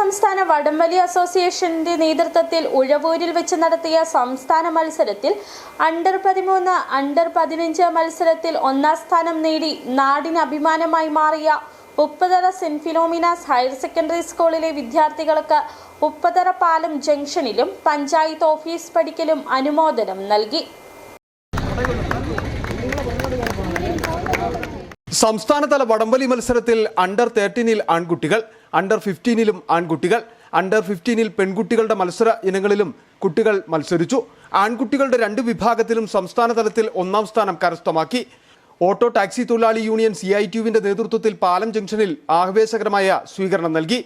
സംസ്ഥാന വടംവലി അസോസിയേഷന്റെ നേതൃത്വത്തിൽ ഉഴവൂരിൽ വെച്ച് നടത്തിയ സംസ്ഥാന മത്സരത്തിൽ അണ്ടർ പതിമൂന്ന് അണ്ടർ പതിനഞ്ച് മത്സരത്തിൽ ഒന്നാം സ്ഥാനം നേടി നാടിന് അഭിമാനമായി മാറിയ Upputhara saint Philomena's higher secondary സ്കൂളിലെ വിദ്യാർത്ഥികൾക്ക് ഉപ്പതറ പാലം ജംഗ്ഷനിലും പഞ്ചായത്ത് ഓഫീസ് പടിക്കലും അനുമോദനം നൽകി. സംസ്ഥാനതല വടംവലി മത്സരത്തിൽ അണ്ടർ തേർട്ടീനിൽ ആൺകുട്ടികൾ അണ്ടർ ഫിഫ്റ്റീനിലും ആൺകുട്ടികൾ അണ്ടർ ഫിഫ്റ്റീനിൽ പെൺകുട്ടികളുടെ മത്സര ഇനങ്ങളിലും കുട്ടികൾ മത്സരിച്ചു. ആൺകുട്ടികളുടെ രണ്ട് വിഭാഗത്തിലും സംസ്ഥാന തലത്തിൽ ഒന്നാം സ്ഥാനം കരസ്ഥമാക്കി. ഓട്ടോ ടാക്സി തൊഴിലാളി യൂണിയൻ സി ഐ ടിയുവിന്റെ നേതൃത്വത്തിൽ പാലം ജംഗ്ഷനിൽ ആവേശകരമായ സ്വീകരണം നൽകി.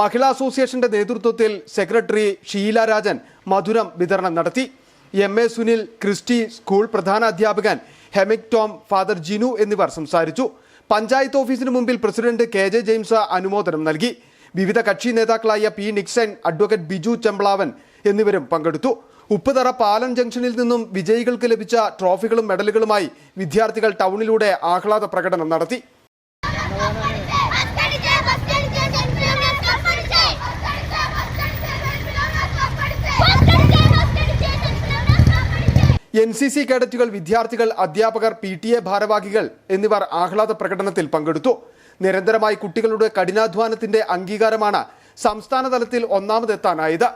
മഹിളാ അസോസിയേഷന്റെ നേതൃത്വത്തിൽ സെക്രട്ടറി ഷീല രാജൻ മധുരം വിതരണം നടത്തി. M A Sunil Christy school പ്രധാന അധ്യാപകൻ ഹെമിക് ടോം ഫാദർ ജിനു എന്നിവർ സംസാരിച്ചു. പഞ്ചായത്ത് ഓഫീസിന് മുമ്പിൽ പ്രസിഡന്റ് കെ ജെ ജെയിംസ് അനുമോദനം നൽകി. വിവിധ കക്ഷി നേതാക്കളായ P Nixon advocate Biju Chemplavan എന്നിവരും പങ്കെടുത്തു. ഉപ്പുതറ പാലം ജംഗ്ഷനിൽ നിന്നും വിജയികൾക്ക് ലഭിച്ച ട്രോഫികളും മെഡലുകളുമായി വിദ്യാർത്ഥികൾ ടൗണിലൂടെ ആഹ്ലാദ പ്രകടനം നടത്തി. എൻ സി സി കേഡറ്റുകൾ വിദ്യാർത്ഥികൾ അധ്യാപകർ പി ടി എ ഭാരവാഹികൾ എന്നിവർ ആഹ്ലാദ പ്രകടനത്തിൽ പങ്കെടുത്തു. നിരന്തരമായി കുട്ടികളുടെ കഠിനാധ്വാനത്തിന്റെ അംഗീകാരമാണ് സംസ്ഥാന തലത്തിൽ ഒന്നാമതെത്താനായത്.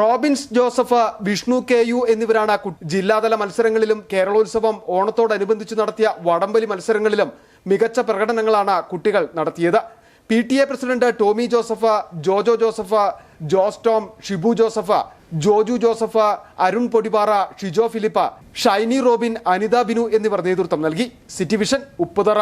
Robins Joseph Vishnu K U എന്നിവരാണ് ജില്ലാതല മത്സരങ്ങളിലും കേരളോത്സവം ഓണത്തോടനുബന്ധിച്ച് നടത്തിയ വടംവലി മത്സരങ്ങളിലും മികച്ച പ്രകടനങ്ങളാണ് കുട്ടികൾ നടത്തിയത്. P T A president Tomy Joseph Jojo Joseph Jose Tom Shibu Joseph Joju Joseph Arun Podipara Shijo Philip Shiny Robin Anitha Binu എന്നിവർ നേതൃത്വം നൽകി. City vision Upputhara.